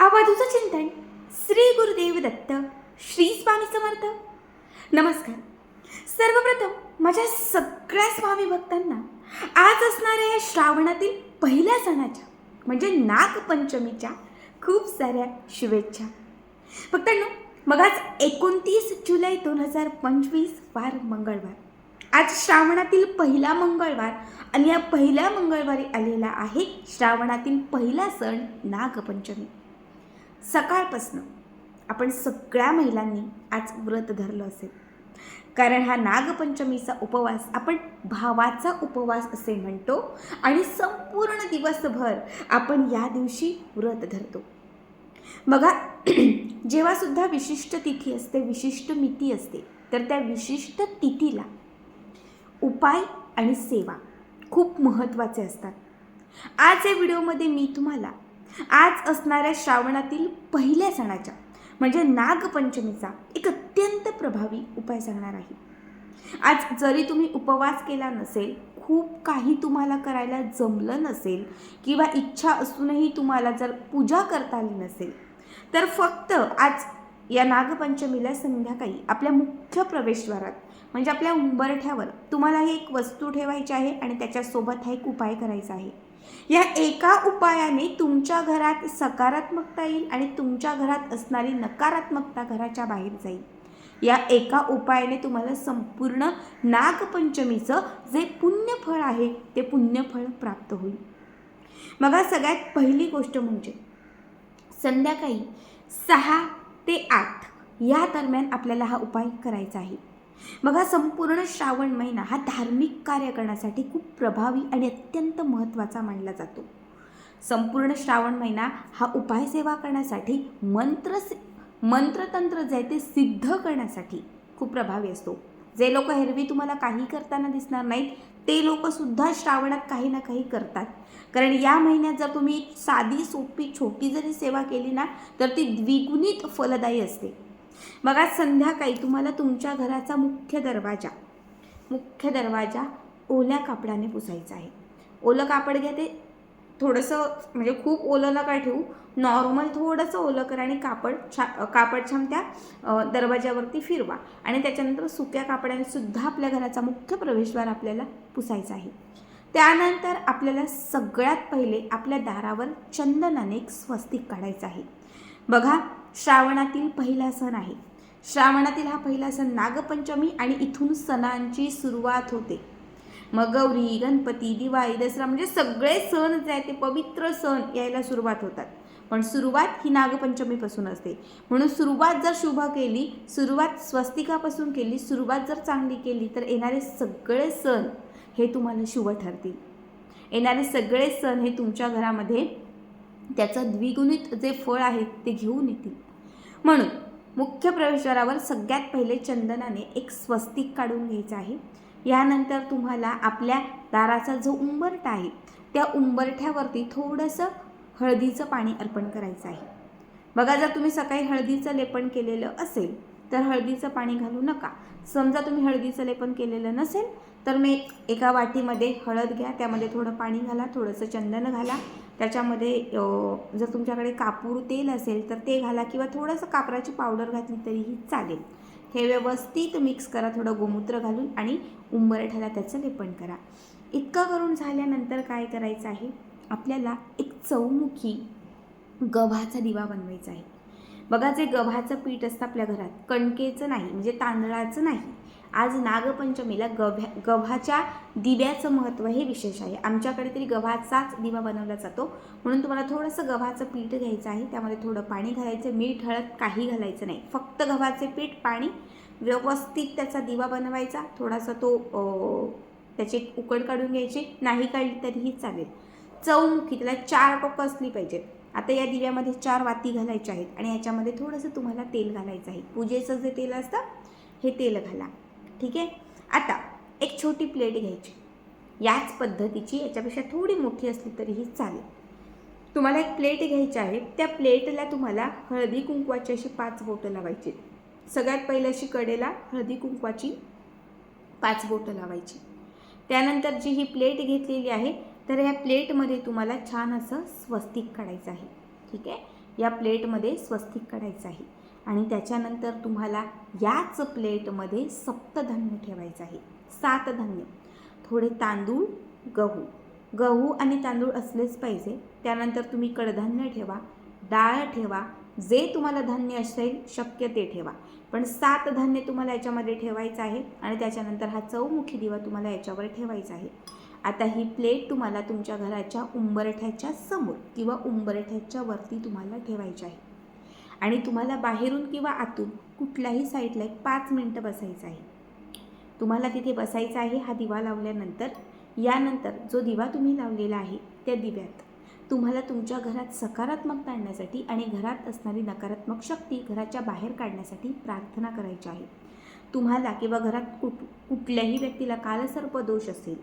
आवाजूचं चिंतन श्री गुरुदेव दत्त श्री स्वामी समर्थ. नमस्कार. सर्वप्रथम माझ्या सगळ्या स्वामी भक्तांना आज असणाऱ्या या श्रावणातील पहिल्या सणाच्या म्हणजे नागपंचमीच्या खूप साऱ्या शुभेच्छा. भक्तांनो मग आज एकोणतीस जुलै दोन हजार पंचवीस वार मंगळवार. आज श्रावणातील पहिला मंगळवार आणि या पहिल्या मंगळवारी आलेला आहे श्रावणातील पहिला सण नागपंचमी. सकाळपासनं आपण सगळ्या महिलांनी आज व्रत धरलं असेल. कारण हा नागपंचमीचा उपवास आपण भावाचा उपवास असे म्हणतो आणि संपूर्ण दिवसभर आपण या दिवशी व्रत धरतो. बघा जेव्हासुद्धा विशिष्ट तिथी असते विशिष्ट मिती असते तर त्या विशिष्ट तिथीला उपाय आणि सेवा खूप महत्त्वाचे असतात. आज या व्हिडिओमध्ये मी तुम्हाला आज असणाऱ्या श्रावणातील पहिल्या सणाच्या म्हणजे नागपंचमीचा एक अत्यंत प्रभावी उपाय सांगणार आहे. आज जरी तुम्ही उपवास केला नसेल खूप काही तुम्हाला करायला जमलं नसेल किंवा इच्छा असूनही तुम्हाला जर पूजा करता आली नसेल तर फक्त आज या नागपंचमीला संध्याकाळी आपल्या मुख्य प्रवेशद्वारात म्हणजे आपल्या उंबरठ्यावर तुम्हाला ही एक वस्तू ठेवायची आहे आणि त्याच्यासोबत हा एक उपाय करायचा आहे. या एका उपायाने तुमच्या घरात सकारात्मकता येईल आणि तुमच्या घरात असणारी नकारात्मकता घराच्या बाहेर जाईल. या एका उपायाने तुम्हाला संपूर्ण नागपंचमीचं जे पुण्यफळ आहे ते पुण्यफळ प्राप्त होईल. मग सगळ्यात पहिली गोष्ट म्हणजे संध्याकाळी सहा ते आठ या दरम्यान आपल्याला हा उपाय करायचा आहे. मग हा संपूर्ण श्रावण महिना हा धार्मिक कार्य करण्यासाठी खूप प्रभावी आणि अत्यंत महत्त्वाचा मानला जातो. संपूर्ण श्रावण महिना हा उपाय सेवा करण्यासाठी मंत्र मंत्रतंत्र जे आहे ते सिद्ध करण्यासाठी खूप प्रभावी असतो. जे लोक हेरवी तुम्हाला काही करताना दिसणार नाहीत ते लोकसुद्धा श्रावणात काही ना काही करतात. कारण या महिन्यात जर तुम्ही साधी सोपी छोटी जरी सेवा केली ना तर ती द्विगुणित फलदायी असते. मग आज संध्याकाळी तुम्हाला तुमच्या घराचा मुख्य दरवाजा मुख्य दरवाजा ओल्या कापडाने पुसायचा आहे. ओलं कापड घ्या ते. थोडंसं म्हणजे खूप ओलं नका ठेवू. नॉर्मल थोडंसं ओलं करा आणि कापड छा कापड छान त्या दरवाजावरती फिरवा. आणि त्याच्यानंतर सुक्या कापडाने सुद्धा आपल्या घराचा मुख्य प्रवेशद्वार आपल्याला पुसायचा आहे. त्यानंतर आपल्याला सगळ्यात पहिले आपल्या दारावर चंदनाने एक स्वस्तिक काढायचं आहे. बघा श्रावणातील पहिला सण आहे. श्रावणातील हा पहिला सण नागपंचमी आणि इथून सणांची सुरुवात होते. मग गौरी गणपती दिवाळी दसरा म्हणजे सगळे सण जे आहेत ते पवित्र सण यायला सुरुवात होतात. पण सुरुवात ही नागपंचमीपासून असते. म्हणून सुरुवात जर शुभ केली सुरुवात स्वस्तिकापासून केली सुरुवात जर चांगली केली तर येणारे सगळे सण हे तुम्हाला शुभ ठरतील. येणारे सगळे सण हे तुमच्या घरामध्ये त्याचं द्विगुणित जे फळ आहे ते घेऊन येतील. म्हणून मुख्य प्रवेशद्वारावर सगळ्यात पहिले चंदनाने एक स्वस्तिक काढून घ्यायचं आहे. यानंतर तुम्हाला आपल्या दाराचा जो उंबरठा आहे त्या उंबरठ्यावरती थोडंसं हळदीचं पाणी अर्पण करायचं आहे. बघा जर तुम्ही सकाळी हळदीचं लेपन केलेलं असेल तर हळदीचं पाणी घालू नका. समजा तुम्ही हळदीचं लेपन केलेलं नसेल तर मी एका वाटीमध्ये हळद घ्या त्यामध्ये थोडं पाणी घाला थोडंसं चंदन घाला. त्याच्यामध्ये जर तुमच्याकडे कापूर तेल असेल तर ते घाला किंवा थोडंसं कापराची पावडर घातली तरीही चालेल. हे व्यवस्थित मिक्स करा थोडं गोमूत्र घालून आणि उंबरठ्याला त्याचं लेपन करा. इतकं करून झाल्यानंतर काय करायचं आहे? आपल्याला एक चौमुखी गव्हाचा दिवा बनवायचा आहे. बघा जे गव्हाचं पीठ असतं आपल्या घरात कणकेचं नाही म्हणजे तांदळाचं नाही. आज नागपंचमीला गव्या गव्हाच्या दिव्याचं महत्त्व हे विशेष आहे. आमच्याकडे तरी गव्हाचाच दिवा बनवला जातो. म्हणून तुम्हाला थोडंसं गव्हाचं पीठ घ्यायचं आहे. त्यामध्ये थोडं पाणी घालायचं मीठ हळद काही घालायचं नाही. फक्त गव्हाचे पीठ पाणी व्यवस्थित त्याचा दिवा बनवायचा. थोडासा तो त्याचे त्याची उकड काढून घ्यायची. नाही काढली तरीही चालेल. चौमुखी त्याला चार टोकं असली पाहिजेत. आता या दिव्यामध्ये चार वाती घालायच्या आहेत आणि याच्यामध्ये थोडंसं तुम्हाला तेल घालायचं आहे. पूजेचं जे तेल असतं हे तेल घाला. ठीक आहे? आता एक छोटी प्लेट घ्यायची. याच पद्धतीची याच्यापेक्षा थोडी मोठी असली तरीही चालेल. तुम्हाला एक प्लेट घ्यायची आहे. त्या प्लेटला तुम्हाला हळदी कुंकवाची अशी पाच बोटं लावायची. सगळ्यात पहिल्या अशी कडेला हळदी कुंकवाची पाच बोटं लावायची. त्यानंतर जी ही प्लेट घेतलेली आहे तर ह्या प्लेटमध्ये तुम्हाला छान असं स्वस्तिक काढायचं आहे. ठीक आहे? या प्लेटमध्ये स्वस्तिक काढायचं आहे. आणि त्याच्यानंतर तुम्हाला याच प्लेटमध्ये सप्तधान्य ठेवायचं आहे. सात धान्य. थोडे तांदूळ गहू. गहू आणि तांदूळ असलेच पाहिजे. त्यानंतर तुम्ही कडधान्य ठेवा डाळ ठेवा जे तुम्हाला धान्य असेल शक्य ते ठेवा. पण सात धान्य तुम्हाला याच्यामध्ये ठेवायचं आहे आणि त्याच्यानंतर हा चौमुखी दिवा तुम्हाला याच्यावर ठेवायचा आहे. आता ही प्लेट तुम्हाला तुमच्या घराच्या उंबरठ्याच्या समोर किंवा उंबरठ्याच्या वरती तुम्हाला ठेवायची आहे. आणि तुम्हाला बाहेरून किंवा आतून कुठल्याही साईडला एक पाच मिनटं बसायचं आहे. तुम्हाला तिथे बसायचं आहे हा दिवा लावल्यानंतर. यानंतर जो दिवा तुम्ही लावलेला आहे त्या दिव्यात तुम्हाला तुमच्या घरात सकारात्मकता आणण्यासाठी आणि घरात असणारी नकारात्मक शक्ती घराच्या बाहेर काढण्यासाठी प्रार्थना करायची आहे. तुम्हाला किंवा घरात कुठ कुठल्याही व्यक्तीला कालसर्प दोष असेल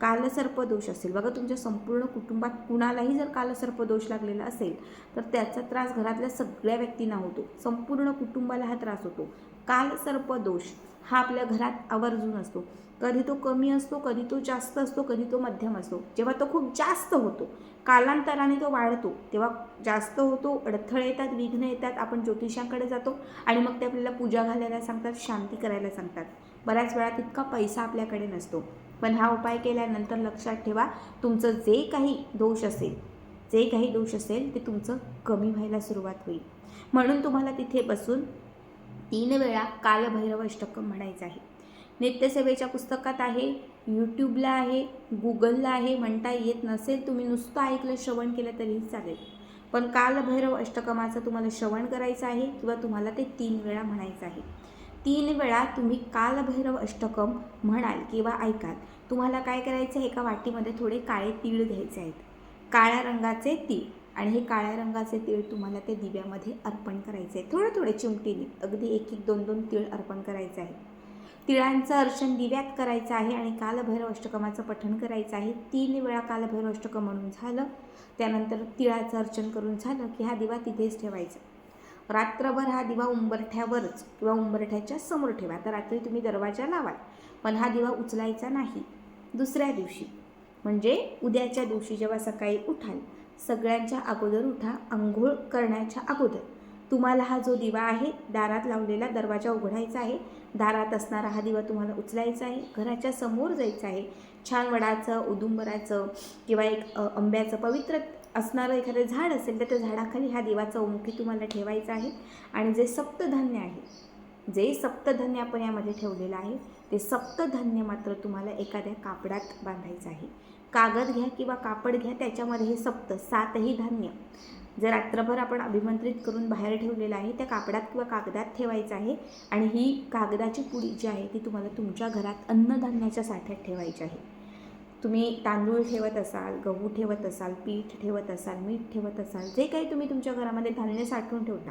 कालसर्पदोष असेल. बघा तुमच्या संपूर्ण कुटुंबात कुणालाही जर कालसर्पदोष लागलेला असेल तर त्याचा त्रास घरातल्या सगळ्या व्यक्तींना होतो. संपूर्ण कुटुंबाला हा त्रास होतो. कालसर्पदोष हा आपल्या घरात आवर्जून असतो. कधी तो कमी असतो कधी तो जास्त असतो कधी तो मध्यम असतो. जेव्हा तो खूप जास्त होतो कालांतराने तो वाढतो. तेव्हा जास्त होतो अडथळे येतात विघ्न येतात आपण ज्योतिषांकडे जातो आणि मग ते आपल्याला पूजा घालायला सांगतात शांती करायला सांगतात. बऱ्याच वेळा तितका पैसा आपल्याकडे नसतो. पण हा उपाय केल्यानंतर लक्षात ठेवा तुमचं जे काही दोष असेल जे काही दोष असेल ते तुमचं कमी व्हायला सुरुवात होईल. म्हणून तुम्हाला तिथे बसून तीन वेळा कालभैरव अष्टकम म्हणायचं आहे. नित्यसेवेच्या पुस्तकात आहे यूट्यूबला आहे गुगलला आहे म्हणता येत नसेल तुम्ही नुसतं ऐकलं श्रवण केलं तरीही चालेल. पण कालभैरव अष्टकमाचं तुम्हाला श्रवण करायचं आहे किंवा तुम्हाला ते तीन वेळा म्हणायचं आहे. तीन वेळा तुम्ही कालभैरव अष्टकम म्हणाल किंवा ऐकाल. तुम्हाला काय करायचं आहे? एका वाटीमध्ये थोडे काळे तीळ घ्यायचे आहेत. काळ्या रंगाचे तीळ. आणि हे काळ्या रंगाचे तीळ तुम्हाला ते दिव्यामध्ये अर्पण करायचे आहे थोडे थोडे चिमटीने. अगदी एक एक दोन दोन तीळ अर्पण करायचे आहे तिळांचं अर्चन दिव्यात करायचं आहे आणि कालभैरव अष्टकमाचं पठण करायचं आहे. तीन वेळा कालभैरव अष्टकम म्हणून झालं. त्यानंतर तिळाचं अर्चन करून झालं की हा दिवा तिथेच ठेवायचा. रात्रभर हा दिवा उंबरठ्यावरच किंवा उंबरठ्याच्या समोर ठेवा. तर रात्री तुम्ही दरवाजा लावाल पण हा दिवा उचलायचा नाही. दुसऱ्या दिवशी म्हणजे उद्याच्या दिवशी जेव्हा सकाळी उठाल सगळ्यांच्या अगोदर उठा आंघोळ करण्याच्या अगोदर. तुम्हाला हा जो दिवा आहे दारात लावलेला दरवाजा उघडायचा आहे. दारात असणारा हा दिवा तुम्हाला उचलायचा आहे. घराच्या समोर जायचं आहे. छान वडाचं उदुंबराचं किंवा एक आंब्याचं पवित्र असणारं एखादं झाड असेल तर त्या झाडाखाली ह्या देवाचा चौमुखी तुम्हाला ठेवायचा आहे. आणि जे सप्तधान्य आहे जे सप्तधान्य आपण यामध्ये ठेवलेलं आहे ते सप्तधान्य मात्र तुम्हाला एखाद्या कापडात बांधायचं आहे. कागद घ्या किंवा कापड घ्या त्याच्यामध्ये हे सप्त सातही धान्य. जे रात्रभर आपण अभिमंत्रित करून बाहेर ठेवलेलं आहे त्या कापडात किंवा कागदात ठेवायचं आहे. आणि ही कागदाची पुडी जी आहे ती तुम्हाला तुमच्या घरात अन्नधान्याच्या साठ्यात ठेवायची आहे. तुम्ही तांदूळ ठेवत असाल गहू ठेवत असाल पीठ ठेवत असाल मीठ ठेवत असाल जे काही तुम्ही तुमच्या घरामध्ये धान्य साठवून ठेवता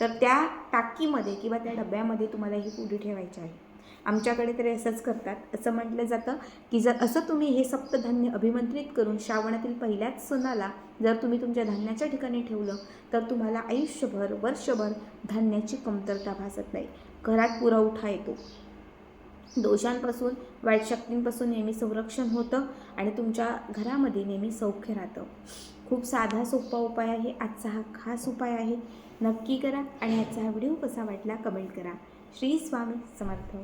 तर त्या टाकीमध्ये किंवा त्या डब्यामध्ये तुम्हाला ही पुडी ठेवायची आहे. आमच्याकडे तरी असंच करतात. असं म्हटलं जातं की जर असं तुम्ही हे सप्तधान्य अभिमंत्रित करून श्रावणातील पहिल्याच सणाला जर तुम्ही तुमच्या धान्याच्या ठिकाणी ठेवलं तर तुम्हाला आयुष्यभर वर्षभर धान्याची कमतरता भासत नाही. घरात पुरवठा येतो. दोषांपासून वाईट शक्तींपासून नेहमी संरक्षण होतं आणि तुमच्या घरामध्ये नेहमी सौख्य राहतं. खूप साधा सोपा उपाय आहे. आजचा हा खास उपाय आहे. नक्की करा आणि आजचा हा व्हिडिओ कसा वाटला कमेंट करा. श्री स्वामी समर्थ.